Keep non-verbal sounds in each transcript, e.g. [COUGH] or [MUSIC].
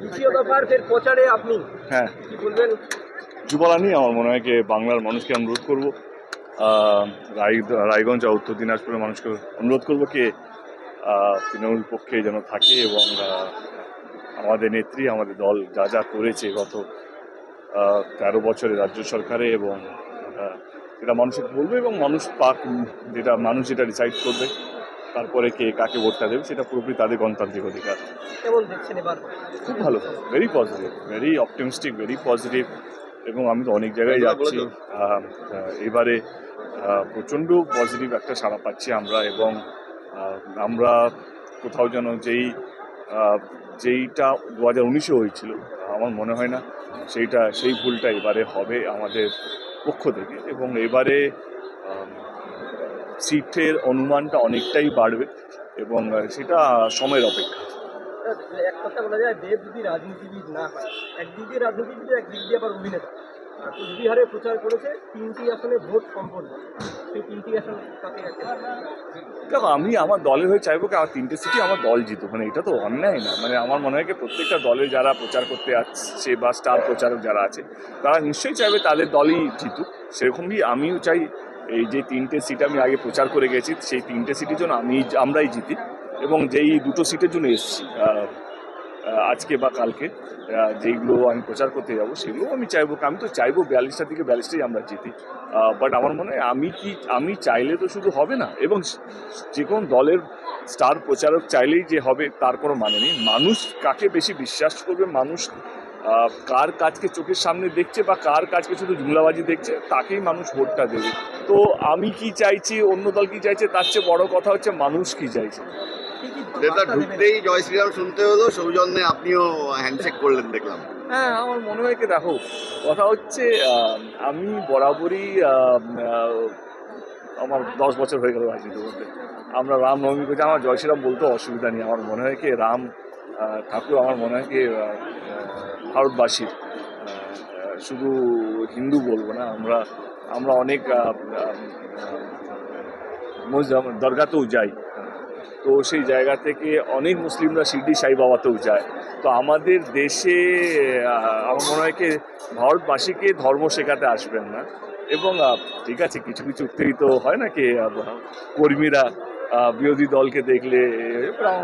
দ্বিতীয় দফার ফের প্রচারে আপনি হ্যাঁ। কি বলবেন? আমার মনে হয় কি বাংলার মানুষকে অনুরোধ করব। রায় রায়গঞ্জ আর উত্তর দিনাজপুরের মানুষকে অনুরোধ করব কে তৃণমূল পক্ষে যেন থাকে এবং আমাদের নেত্রী আমাদের দল যা যা করেছে গত তেরো বছরে রাজ্য সরকারে এবং এটা মানুষকে বলবে এবং মানুষ পাক যেটা মানুষ যেটা ডিসাইড করবে। তারপরে কে কাকে ভোটটা দেবে সেটা পুরোপুরি তাদের গণতান্ত্রিক অধিকার। কেমন দেখছেন এবার? খুব ভালো very positive very optimistic very positive এবং আমি তো অনেক জায়গায় যাচ্ছি। এবারে প্রচণ্ড পজিটিভ একটা সাড়া পাচ্ছি আমরা এবং আমরা কোথাও যেন যেই যেইটা দু হাজার উনিশে হয়েছিল আমার মনে হয় না সেইটা সেই ভুলটা এবারে হবে আমাদের পক্ষ থেকে। এবং এবারে সিটের অনুমানটা অনেকটাই বাড়বে এবং সেটা সময়ের অপেক্ষা। এক কথা বলা যায় দেব যদি রাজনীতিবিদ না হয় একদিক দিয়ে রাজনীতিবিদ একদিক দিয়ে আবার অভিনেতা। কুচবিহারে প্রচার করেছে তিনটি আসনে ভোট সম্পন্ন। সেই তিনটি আসন তাতে দেখো আমি আমার দলের হয়ে চাইব কি আমার তিনটে সিটি আমার দল জিতুক মানে এটা তো অন্যায় না। মানে আমার মনে হয় কি প্রত্যেকটা দলে যারা প্রচার করতে আসছে বা স্টার প্রচারক যারা আছে তারা নিশ্চয়ই চাইবে তাদের দলই জিতুক। সেরকমই আমিও চাই এই যে তিনটে সিট আমি আগে প্রচার করে গেছি, সেই তিনটে সিটের জন্য আমি আমরাই জিতি এবং যেই দুটো সিটের জন্য এসেছি আজকে বা কালকে যেইগুলো আমি প্রচার করতে যাব, সেগুলো আমি চাইব আমি তো চাইব বিয়াল্লিশটা থেকে বিয়াল্লিশটাই আমরা জিতি। বাট আমার মনে হয় আমি কি আমি চাইলে তো শুধু হবে না, এবং যে কোনো দলের স্টার প্রচারক চাইলেই যে হবে, তার কোনো মানে নেই। মানুষ কাকে বেশি বিশ্বাস করবে, মানুষ কার কাজকে চোখের সামনে দেখছে বা কার কাজকে শুধু জুমলাবাজি দেখছে তাকেই মানুষ ভোটটা দেবে। তো আমি কি চাইছি অন্য দল কি চাইছে তার চেয়ে বড় কথা হচ্ছে মানুষ কি চাইছে। নেতা ঢুকতেই জয় শ্রীরাম শুনতে হলো সৌজন্যে আপনিও হ্যান্ডশেক করলেন দেখলাম। হ্যাঁ আমার মনে হয় কি দেখো কথা হচ্ছে আমি বরাবরই আমার দশ বছর হয়ে গেল রাজনীতি বলতে আমরা রাম নবমী করছি আমার জয় শ্রীরাম বলতে অসুবিধা নেই। আমার মনে হয় কি রাম ঠাকুর আমার মনে হয় কি ভারতবাসীর শুধু হিন্দু বলব না, আমরা আমরা অনেক দরগাতেও যাই। তো সেই জায়গা থেকে অনেক মুসলিমরা শিরডি সাই বাবাতেও যায়। তো আমাদের দেশে আমার মনে হয় কি, ভারতবাসীকে ধর্ম শেখাতে আসবেন না। এবং ঠিক আছে, কিছু কিছু উত্তেজিত হয় না কি কর্মীরা বিরোধী দলকে দেখলে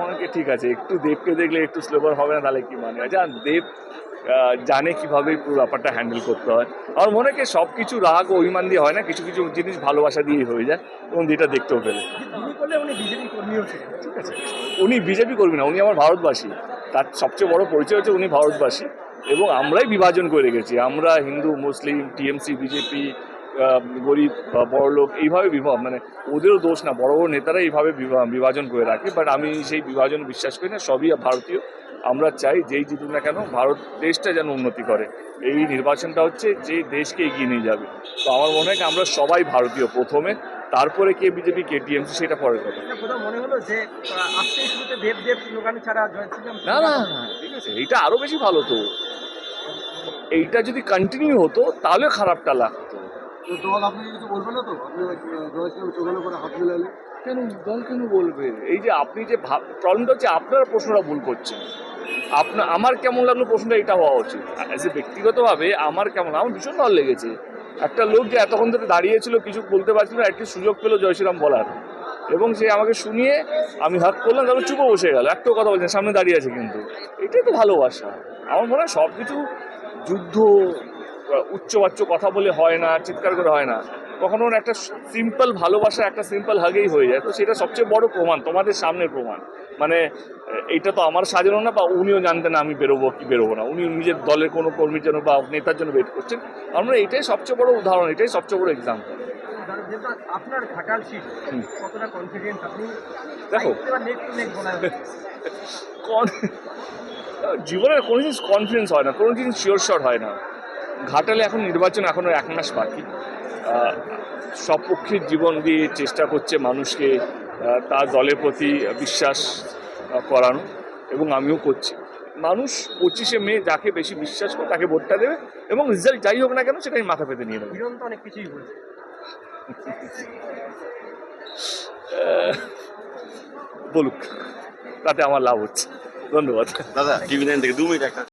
মনে ঠিক আছে একটু দেবকে দেখলে একটু স্লোভার হবে না তাহলে কি মানে? জান দেব জানে কীভাবে পুরো ব্যাপারটা হ্যান্ডেল করতে হয়। আমার মনে হয় সব কিছু রাগ ও অভিমান দিয়ে হয় না কিছু কিছু জিনিস ভালোবাসা দিয়েই হয়ে যায় এবং যেটা দেখতেও পেলে। উনি বিজেপি কর্মীও ছিলেন ঠিক আছে? উনি বিজেপি করবি না উনি আমার ভারতবাসী। তার সবচেয়ে বড় পরিচয় হচ্ছে উনি ভারতবাসী এবং আমরাই বিভাজন করে রেখেছি। আমরা হিন্দু মুসলিম টিএমসি বিজেপি গরিব বা বড়লোক এইভাবে বিভাগ মানে ওদেরও দোষ না বড় বড় নেতারা এইভাবে বিভাজন করে রাখে বাট আমি সেই বিভাজন বিশ্বাস করি না সবই ভারতীয়। আমরা চাই যেই জিতুক না কেন ভারত দেশটা যেন উন্নতি করে। এই নির্বাচনটা হচ্ছে যে দেশকে এগিয়ে নিয়ে যাবে। তো আমার মনে হয় আমরা সবাই ভারতীয় প্রথমে তারপরে কে বিজেপি কে টিএমসি সেটা পরের কথা মনে না না, ঠিক আছে এইটা আরও বেশি ভালো তো। এইটা যদি কন্টিনিউ হতো তাহলে খারাপটা লাগতো। দল হাত বলবে? এই যে আপনি যে প্রবলেমটা হচ্ছে প্রশ্নটা ভুল করছেন আমার কেমন লাগল প্রশ্নটা, এটা হওয়া উচিত। অ্যাজ এ ব্যক্তিগতভাবে আমার কেমন আমার ভীষণ ভালো লেগেছে। একটা লোক যে এতক্ষণ ধরে দাঁড়িয়েছিল, কিছু বলতে পারছিল না, একটু সুযোগ পেল জয়শ্রীরাম বলার। এবং সে আমাকে শুনিয়ে আমি হাক করলাম, তারপর চুপো বসে গেল। একটাও কথা বলছেন সামনে দাঁড়িয়ে আছে কিন্তু। এটাই তো ভালোবাসা। আমার মনে হয় সব কিছু যুদ্ধ উচ্চবাচ্য কথা বলে হয় না চিৎকার করে হয় না। কখনো একটা সিম্পল ভালোবাসা একটা সিম্পল হাগেই হয়ে যায়। তো সেটা সবচেয়ে বড় প্রমাণ তোমাদের সামনের প্রমাণ। মানে এইটা তো আমার সাজানো না বা উনিও জানতেন না আমি বেরোবো কি বেরোবো না। উনি নিজের দলের কোনো কর্মীর জন্য বা নেতার জন্য ওয়েট করছেন। আমরা এটাই সবচেয়ে বড় উদাহরণ এটাই সবচেয়ে বড় এক্সাম্পল আপনার কতটা আপনি? দেখো। [LAUGHS] জীবনের কোনো জিনিস কনফিডেন্স হয় না কোনো জিনিস শিওর শট হয় না। ঘাটালে এখন নির্বাচন এখনও এক মাস বাকি। সব পক্ষের জীবন দিয়ে চেষ্টা করছে মানুষকে তার দলের প্রতি বিশ্বাস করানো এবং আমিও করছি। মানুষ পঁচিশে মে যাকে বেশি বিশ্বাস করে তাকে ভোটটা দেবে এবং রেজাল্ট যাই হোক না কেন সেটাই মাথা পেতে নিয়ে নেবে। অনেক কিছুই বলুক তাতে আমার লাভ হচ্ছে। ধন্যবাদ। দাদা টিভি নাইন থেকে দু মিনিট একটা